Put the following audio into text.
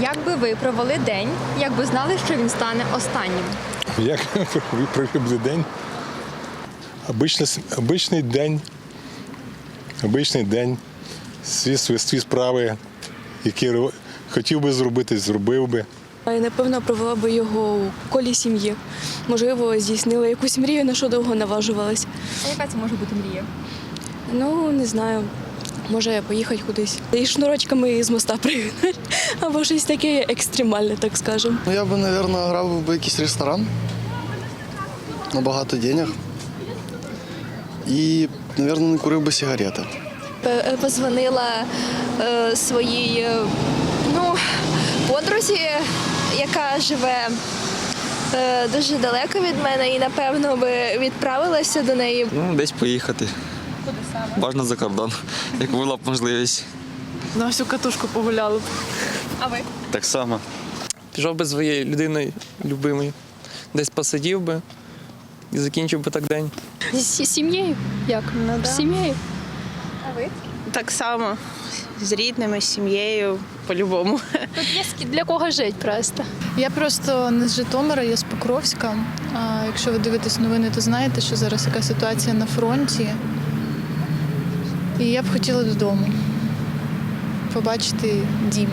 Як би ви провели день, якби знали, що він стане останнім? Як ви провели день? Обичний, обичний день. Обичний день. Свої, свої справи, які хотів би зробити, зробив би. Напевно, провела би його у колі сім'ї. Можливо, здійснила якусь мрію, на що довго наважувалась. А яка це може бути мрія? Ну, не знаю. Може поїхати кудись. І шнурочками з моста пригнати. Або щось таке екстремальне, так скажемо. Ну, я би, мабуть, грав би якийсь ресторан на багато денег. І, мабуть, не курив би сигарети. Позвонила е, своїй е, ну, подрузі, яка живе е, дуже далеко від мене, і напевно би відправилася до неї. Ну, десь поїхати. Бажано за кордон, як була б можливість. На всю катушку погуляли б. А ви? Так само. Пішов би своєю людиною любимою. Десь посидів би і закінчив би так день. З сім'єю? Як? З сім'єю. Так само з рідними, з сім'єю, по-любому. Тут є для кого жити просто. Я просто не з Житомира, я з Покровська. А якщо ви дивитесь новини, то знаєте, що зараз яка ситуація на фронті. І я б хотіла додому побачити дім.